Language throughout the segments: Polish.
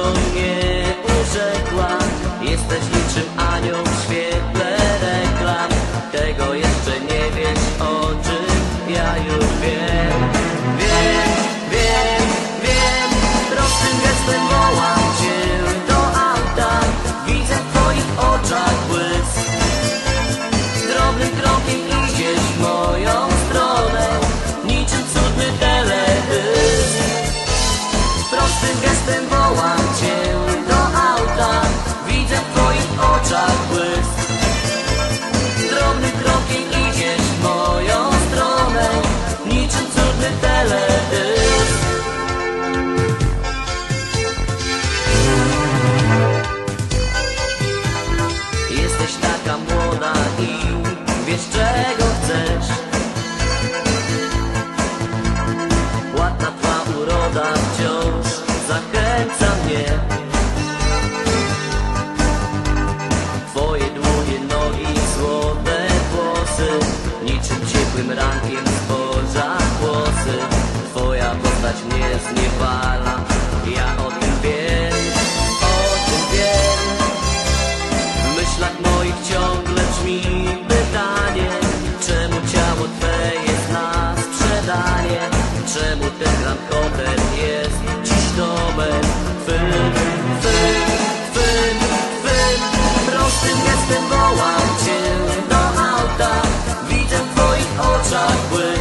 niczego nie urzekła. Jesteś niczym anioł w świetle reklam. Tego jeszcze nie wiesz o czym ja już wiem. mnie Twoje długie nogi, złote włosy. Niczym ciepłym rankiem zboża głosy Twoja postać mnie zniewala Jak Broadway.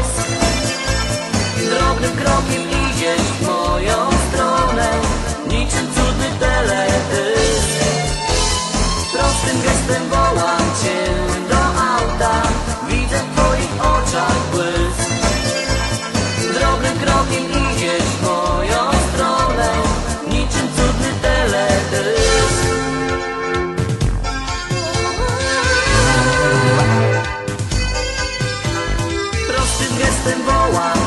and boas.